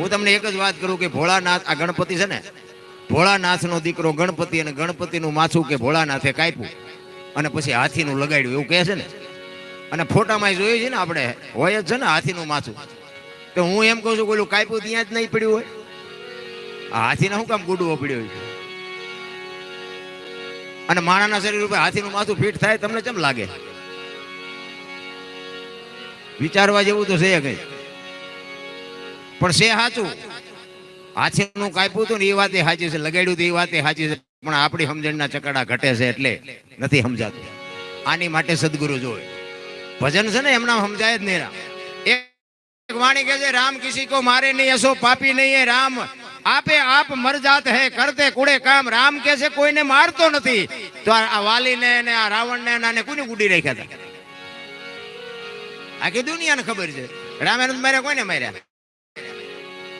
હું તમને એક જ વાત કરું કે ભોળાનાથ, આ ગણપતિ છે ને, ભોળાનાથનો દીકરો ગણપતિ અને ગણપતિનું માથું કે ભોળાનાથે કાપ્યું અને પછી હાથીનું લગાડ્યું, એવું કહે છે ને. અને ફોટામાં જોયું છે ને આપણે, હોય જ છે ને હાથીનું માથું. તો હું એમ કહું છું કે કાપ્યું ત્યાં જ નહીં પડ્યું હોય. હાથીને શું કામ ગુડવો પડ્યો છે અને માણાના શરીર ઉપર હાથીનું માથું ફીટ થાય, તમને કેમ લાગે? વિચારવા જેવું તો છે કઈ. પણ છે સાચું. હાથીનું કાપ્યું હતું ને એ વાતે સાચી છે, લગાડ્યું હતું એ વાતે સાચી છે, પણ આપણી સમજણના ચકડા ઘટે છે એટલે નથી સમજાતું. આની માટે સદગુરુ જોવે. ભજન છે ને એમના સમજાય જ નહીં એક વાણી કહે છે, રામ કિસી કો મારે નહીં, એસો પાપી નહીં હે, રામ. આપે આપ મર જાત હે, કરતે કુડે કામ. રામ કે છે, કોઈને મારતો નથી. તો આ વાલીને ને આ રાવણને ને કોને ગુડી રાખ્યા હતા? આખી દુનિયાને ખબર છે? રામે મારે કોઈને માર્યા?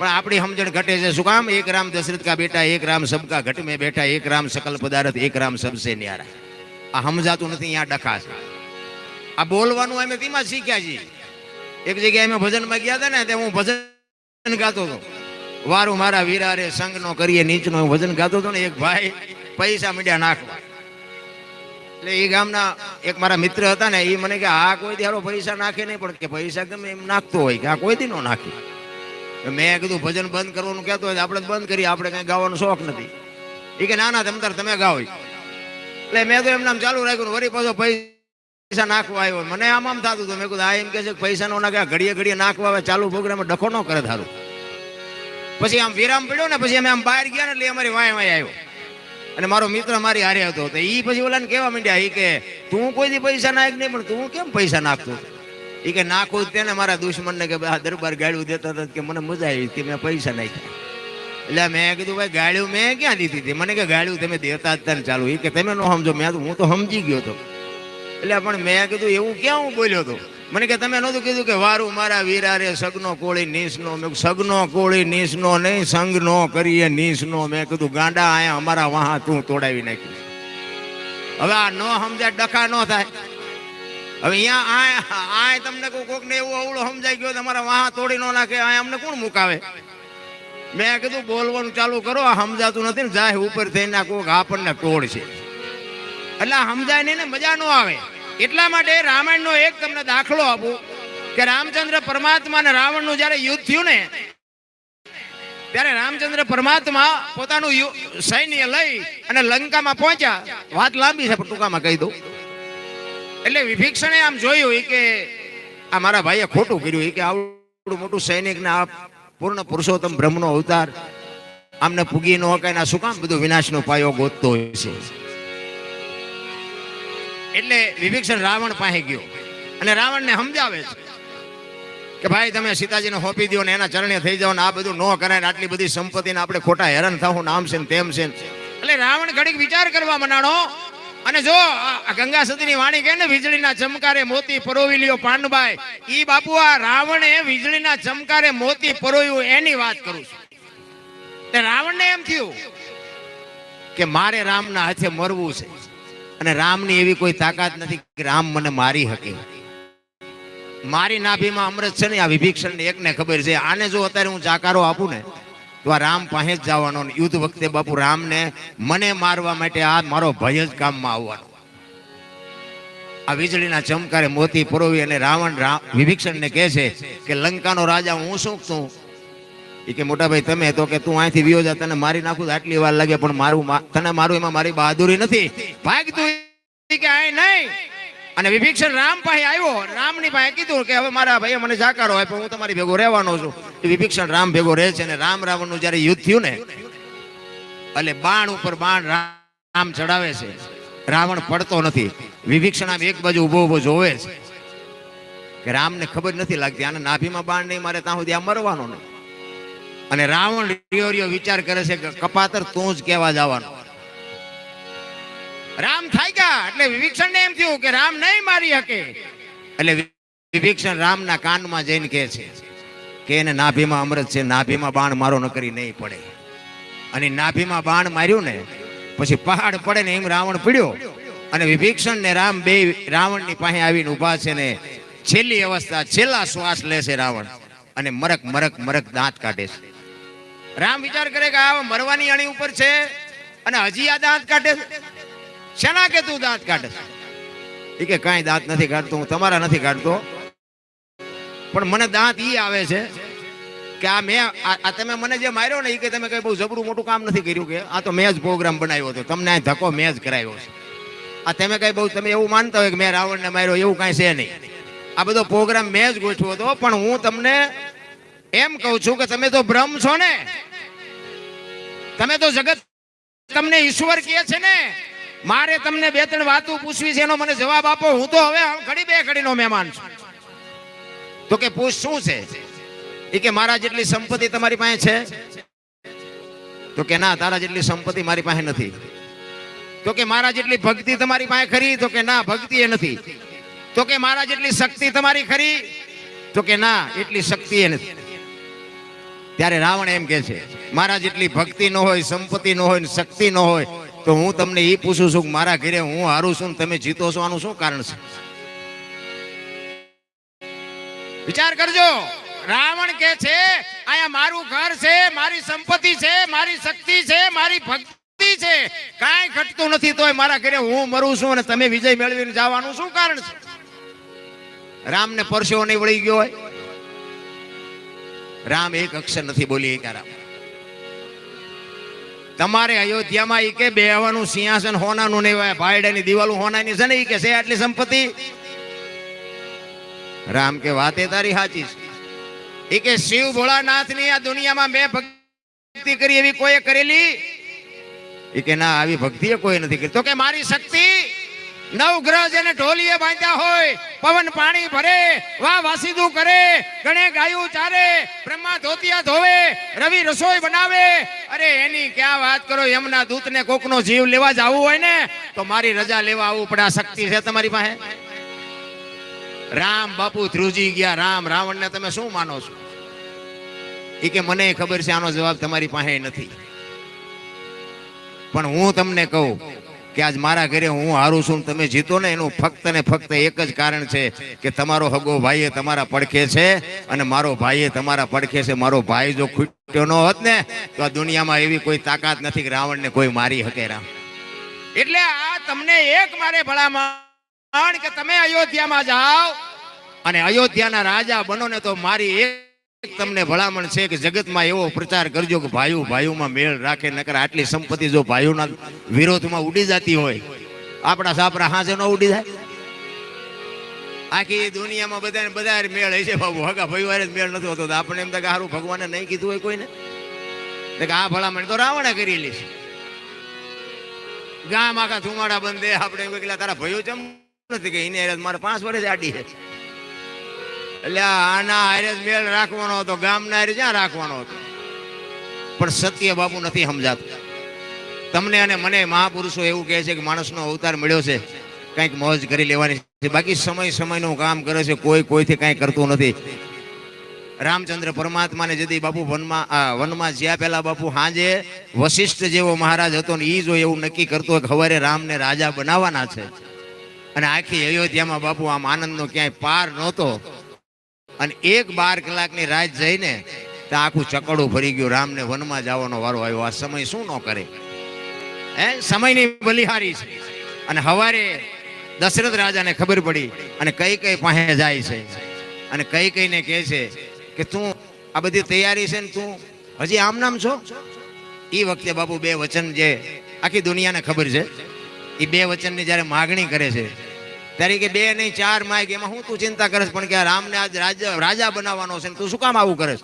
પણ આપણી સમજણ ઘટે છે. શું કામ? એક રામ દશરથ કા બેટા, એક રામ સબકા ઘટ મેં બેઠા, એક રામ સકલ પદાર્થ, એક રામ સબસે ન્યારા. આ સમજાતું નથી અહીંયા ડખા છે આ બોલવાનું અમે તેમાં શીખ્યા છીએ. એક જગ્યાએ અમે ભજનમાં ગયા હતા ને તે હું ભજન ગાતો હતો. વારું મારા વીરારે સંગનો કરીએ, નીચનો ભજન ગાતો હતો ને, એક ભાઈ પૈસા મીડિયા નાખવા. એટલે એ ગામના એક મારા મિત્ર હતા ને, એ મને કે, આ કોઈ દી પૈસા નાખે નહીં, પણ કે પૈસા ગમે એમ નાખતો હોય, કે આ કોઈ દી નો નાખે. મેં કીધું, ભજન બંધ કરવાનું કહેતો હોય આપણે બંધ કરીએ, આપણે કઈ ગાવાનો શોખ નથી. એ કે, ના ના, તમ તાર, તમે ગાઓ એટલે મેં તો એમ નામ ચાલુ રાખ્યું વળી પાછો પૈસા નાખવા આવ્યો. મને આમ આમ થતું હતું. મેં કીધું, આ એમ કે છે પૈસા નો નાખ્યા ઘડીએ ઘડીએ નાખવા આવે, ચાલુ પ્રોગ્રામ ડખો ન કરે થારું પછી આમ વિરામ પડ્યો ને, પછી અમે આમ બહાર ગયા ને, એટલે અમારી વાય વાય આવ્યો. અને મારો મિત્ર મારી હારે હતો. તો એ પછી ઓલાને કહેવા માંડ્યા એ કે, તું કોઈ દી પૈસા નાખ નહીં, પણ તું કેમ પૈસા નાખતો? એ કે નાખું જ તેને, મારા દુશ્મનને કે આ દરબાર ગાળ્યું દેતા હતા કે મને મજા આવી કે મેં પૈસા નાખ્યા. એટલે મેં કીધું, ભાઈ, ગાળ્યું મેં ક્યાં દીધી હતી? મને કે ગાળ્યું તમે દેતા જ તને ચાલુ. એ કે, તમે ન સમજો, મેં હું તો સમજી ગયો હતો. એટલે પણ મેં કીધું, એવું ક્યાં હું બોલ્યો હતો મને કે, તમે નહોતું કીધું કે વારું મારા વીરારે સગનો કોળી નીસનો મેં સગનો કોળી નીસનો નહીં, સંગનો કરીએ નીસનો. મેં કીધું, ગાંડા આયા અમારા વાહા તું તોડાવી નાખ્યું હવે આ ન સમજાય, ડખા ન થાય. હવે અહીંયા આ આય તમને કોઈ કોક ને એવું અવળો સમજાઈ ગયો તમારા વાહ તોડી ન નાખે, આ અમને કોણ મુકાવે? મેં કીધું, બોલવાનું ચાલુ કરો, આ સમજાતું નથી ને જાય ઉપર થઈને આ કોક આપણને ટોળ છે. એટલે સમજાય નહીં ને મજા ન આવે. એટલા માટે રામાયણનો એક તમને દાખલો આપું, કે રામચંદ્ર પરમાત્મા અને રાવણનું જ્યારે યુદ્ધ થયું ને, ત્યારે રામચંદ્ર પરમાત્મા પોતાનું સૈન્ય લઈ અને લંકામાં પહોંચ્યા. વાત લાંબી છે, પણ ટૂંકામાં કહી દઉં. એટલે વિભીક્ષણે આમ જોયું કે આ મારા ભાઈએ ખોટું કર્યું કે આવડું મોટું સૈનિક ને આ પૂર્ણ પુરુષોત્તમ બ્રહ્મનો અવતાર આમને પૂગી ન હકાય ને શું કામ બધું વિનાશનો પાયો ગોતતો હોય છે એટલે વિભીક્ષણ રાવણ પાસે ગયો અને રાવણને સમજાવે છે કે ભાઈ તમે સીતાજીને હોપી દો ને એના ચરણે થઈ જાઓ ને આ બધું ન કરાય ને આટલી બધી સંપત્તિને આપણે ખોટા હેરાન થવું ને આમ છે ને તેમ છે ને. એટલે રાવણ ઘડીક વિચાર કરવા મનાણો અને જો ગંગા સતીની વાણી કહે ને, વીજળીના ચમકારે મોતી પરોવી લ્યો પાંડભાઈ ઈ બાપુ આ રાવણે વીજળીના ચમકારે મોતી પરોવ્યું એની વાત કરું છું. રાવણને એમ થયું કે મારે રામના હાથે મરવું છે. અને રામની એવી કોઈ તાકાત નથી કે રામ મને મારી શકે. મારી નાભીમાં અમૃત છે ને, આ વિભીક્ષણ એકને ખબર છે. આને જો અત્યારે હું જાકારો આપું ને તો આ રામ પાસે જ જવાનો યુદ્ધ વખતે બાપુ રામને મને મારવા માટે આ મારો ભય જ કામમાં આવવાનો. આ વીજળીના ચમકારે મોતી પરોવી અને રાવણ વિભીક્ષણને કહે છે કે લંકાનો રાજા હું શું છું એ કે, મોટા ભાઈ, તમે તો કે તું અહીંથી વિયો જા તને મારી નાખું આટલી વાર લાગે, પણ મારું તને મારું એમાં મારી બહાદુરી નથી. ભાગ તું કે, આય નહીં. અને વિભીક્ષણ રામ પાસે આવ્યો. રામની પાસે કીધું કે, હવે મારા ભાઈએ મને જાકારો આપ્યો, હું તમારી ભેગો રહેવાનો છું. વિભીક્ષણ રામ ભેગો રહે છે અને રામ રાવણનું જ્યારે યુદ્ધ થયું ને, એટલે બાણ ઉપર બાણ રામ ચડાવે છે. રાવણ પડતો નથી. વિભીક્ષણ આમ એક બાજુ ઊભો ઊભો જોવે છે. કે રામને ખબર નથી લાગતી, આને નાભીમાં બાણ નહીં મારે, ત્યાં સુધી આ મરવાનો નહીં. અને રાવણ રિયો રિયો વિચાર કરે છે કે કપાતર તું જ કેવા જવાનો. રામ થાય ગયા એટલે વિભીક્ષણ એમ થયું કે રામ નહીં મારી શકે. એટલે વિભીક્ષણ રામના કાનમાં જઈને કહે છે કે એને નાભીમાં અમૃત છે, નાભીમાં બાણ મારો નકરી નહીં પડે. અને નાભીમાં બાણ માર્યું ને, પછી પહાડ પડે ને એમ રાવણ પીડ્યો. અને વિભીક્ષણ ને રામ બે રાવણની પાસે આવીને ઊભા છે ને, છેલ્લી અવસ્થા, છેલ્લા શ્વાસ લે રાવણ. અને મરક મરક મરક દાંત કાઢે છે. રામ વિચાર કરે કે આ મરવાની અણી ઉપર છે અને હજી આ દાંત કાઢે છે. શેના કે તું દાંત કાઢે એ કે કાંઈ દાંત નથી કાઢતો, હું તમારા નથી કાઢતો. પણ મને દાંત ઈ આવે છે કે આ મેં આ તમે મને જે માર્યો ને એ કે તમે કઈ બહુ જબરું મોટું કામ નથી કર્યું કે આ તો મેં જ પ્રોગ્રામ બનાવ્યો હતો. તમને આ ધક્કો મેં જ કરાવ્યો છે. આ તમે કઈ બહુ તમે એવું માનતા હોય કે મેં રાવણને માર્યો, એવું કાંઈ છે નહીં. આ બધો પ્રોગ્રામ મેં જ ગોઠવ્યો હતો, પણ હું તમને એમ કહું છું કે તમે તો બ્રહ્મ છો ને. તમે તો જગત તમને ઈશ્વર કહે છે ને. મારે તમને બે ત્રણ વાતો પૂછવી છે એનો મને જવાબ આપો. હું તો હવે ઘડી બે ઘડીનો મહેમાન છું. તો કે પૂછ શું છે? એ કે મારા જેટલી સંપત્તિ તમારી પાસે છે? તો કે ના, તારા જેટલી સંપત્તિ મારી પાસે નથી. તો કે મારા જેટલી ભક્તિ તમારી પાસે ખરી? તો કે ના, ભક્તિ એ નથી. તો કે મારા જેટલી શક્તિ તમારી ખરી? તો કે ના, એટલી શક્તિ એ નથી. ત્યારે રાવણ એમ કે છે, મારા જેટલી ભક્તિ ન હોય, સંપત્તિ ન હોય શક્તિ ન હોય, તો હું તમને એ પૂછું છું મારા ઘરે હું હારું છું તમે જીતો છો? આનું શું કારણ છે? વિચાર કરજો. રાવણ કે છે અહીંયા મારું ઘર છે, મારી સંપત્તિ છે, મારી શક્તિ છે, મારી ભક્તિ છે. કાંઈ ઘટતું નથી, તોય મારા ઘરે હું મરું છું અને તમે વિજય મેળવીને જવાનું શું કારણ છે? રામને પરસેવો નહીં વળી ગયો હોય. રામ એક અક્ષર નથી બોલી એક રામ. તમારે અયોધ્યામાં ઈ કે બેહવાનું સિંહાસન હોનાનું નહીં હોય, ભાઈડાની દિવાલું હોનાની છે ને ઈ કે છે આટલી સંપત્તિ? રામ કે, વાતે તારી સાચી છે. એ કે શિવ ભોળાનાથની આ દુનિયામાં મેં ભક્તિ કરી એવી કોઈએ કરેલી? એ કે ના, આવી ભક્તિ કોઈ નથી કરી. તો કે મારી શક્તિ નવ ગ્રહ જેને ઢોલીએ બાંધ્યા હોય, પવન પાણી ભરે, વાહ વાસીદું કરે, ગણે ગાયું ચારે, બ્રહ્મા ધોતિયા ધોવે, રવિ રસોઈ બનાવે. અરે એની ક્યાં વાત કરો, યમના દૂતને કોકનો જીવ લેવા જવું હોય ને? તો મારી રજા લેવા આવવું પડે, આ શક્તિ છે તમારી પાસે? રામ બાપુ ધ્રુજી ગયા. રામ રાવણને તમે શું માનો છો? એ કે મને ખબર છે આનો જવાબ તમારી પાસે નથી. પણ હું તમને કહું કે આજ મારા ઘરે હું હારું છું તમે જીતો ને એનું ફક્ત ને ફક્ત એક જ કારણ છે કે તમારો હગો ભાઈ એ તમારા પડખે છે અને મારો ભાઈ એ તમારા પડખે છે. મારો ભાઈ જો ખૂટ્યો ન હોત ને તો આ દુનિયામાં એવી કોઈ તાકાત નથી કે રાવણને કોઈ મારી શકે રામ. એટલે આ તમને એક મારે ભલામણ કે તમે અયોધ્યામાં જાઓ અને અયોધ્યાના રાજા બનો ને તો મારી એક તમને ભલામણ છે કે જગતમાં એવો પ્રચાર કરજો કે ભાઈઓ, ભાઈઓમાં મેળ રાખે, નકર આટલી સંપત્તિ જો ભાઈઓના વિરોધમાં ઉડી જતી હોય, આપણા સાપરા હાજે ન ઉડી જાય. આખી દુનિયામાં બધાને બધા મેળ હશે બાબુ. હગા ભાઈ વારે જ મેળ નથી હોતો. આપણે એમ તો સારું ભગવાને નહીં કીધું હોય કોઈને. કે આ ભલામણ તો રાવણે કરેલી છે. ગામ આખા ધુમાડા બંધે આપણે એમ તારા ભાઈઓ ચમ નથી કે એને મારે પાંચ વર્ષ આડી છે. એટલે આના હારે મેળ રાખવાનો હતો, ગામના હારે જ્યાં રાખવાનો હતો. પણ સત્ય બાપુ નથી સમજાતું. તમને અને મને મહાપુરુષો એવું કહે છે કે માણસનો અવતાર મળ્યો છે, કંઈક મોજ કરી લેવાની છે. બાકી સમય સમયનું કામ કરે છે, કોઈ કોઈથી કાંઈ કરતું નથી. રામચંદ્ર પરમાત્માને જદી બાપુ વનમાં વનમાં જ્યાં પહેલા બાપુ હાજે વશિષ્ઠ જેવો મહારાજ હતો ને એ જો એવું નક્કી કરતો હોય કે હવારે રામને રાજા બનાવવાના છે. અને આખી અયોધ્યામાં બાપુ આમ આનંદનો ક્યાંય પાર નહોતો. અને એક બાર કલાકની રાત જઈને તો આખું ચકડું ફરી ગયું. રામને વનમાં જવાનો વારો આવ્યો. આ સમય શું ન કરે? હે? સમયની બલિહારી છે. અને હવારે દશરથ રાજાને ખબર પડી અને કઈ કઈ પાસે જાય છે. અને કઈ કઈને કહે છે કે તું આ બધી તૈયારી છે ને તું હજી આમ નામ છો? એ વખતે બાપુ બે વચન જે આખી દુનિયાને ખબર છે. એ બે વચનની જ્યારે માગણી કરે છે, ત્યારે કે બે નહીં, ચાર માય એમાં હું તું ચિંતા કરે પણ કે રામને આજ રાજા રાજા બનાવવાનો છે તું શું કામ આવું કરે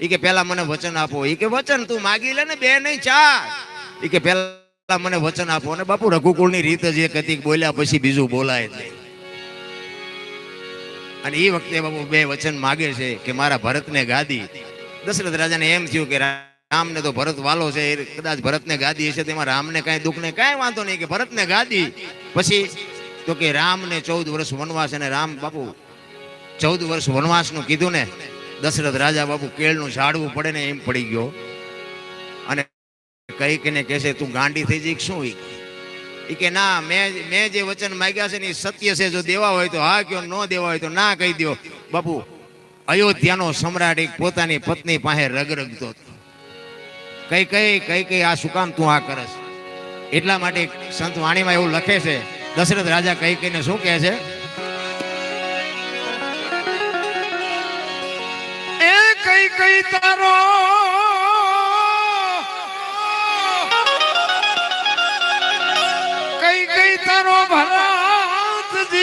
એ કે પેલા મને વચન આપો. એ કે વચન તું માગી લે ને બે નહીં, ચાર. એ કે પેલા મને વચન આપો. અને બાપુ રઘુકુળની રીત જ એક બોલ્યા પછી બીજું બોલાય અને એ વખતે બાપુ બે વચન માગે છે કે મારા ભરતને ગાદી. દશરથ રાજાને એમ થયું કે રામને તો ભરત વાલો છે, એ કદાચ ભરતને ગાદી હશે, તેમાં રામને કાંઈ દુઃખ ને કાંઈ વાંધો નહીં કે ભરતને ગાદી. પછી તો કે રામને ચૌદ વર્ષ વનવાસ અને રામ બાપુ, ચૌદ વર્ષ વનવાસનું કીધું ને, દશરથ રાજા બાપુ કેળનું ઝાડવું પડે ને એમ પડી ગયો. અને કઈ કઈને ને છે તું ગાંડી થઈ જઈ શું ઈ? કે, ના, મેં મેં જે વચન માગ્યા છે ને એ સત્ય છે, જો દેવા હોય તો હા કયો, ન દેવા હોય તો ના કહી દો બાપુ, અયોધ્યાનો સમ્રાટ એક પોતાની પત્ની પાસે રગરગતો હતો. કઈ કઈ કઈ કઈ આ શું કામ તું આ કરસ એટલા માટે સંત વાણીમાં એવું લખે છે, દશરથ રાજા કઈ કઈને શું કહે છે? એ કઈ કઈ તારો કઈ કઈ તારો ભરતજી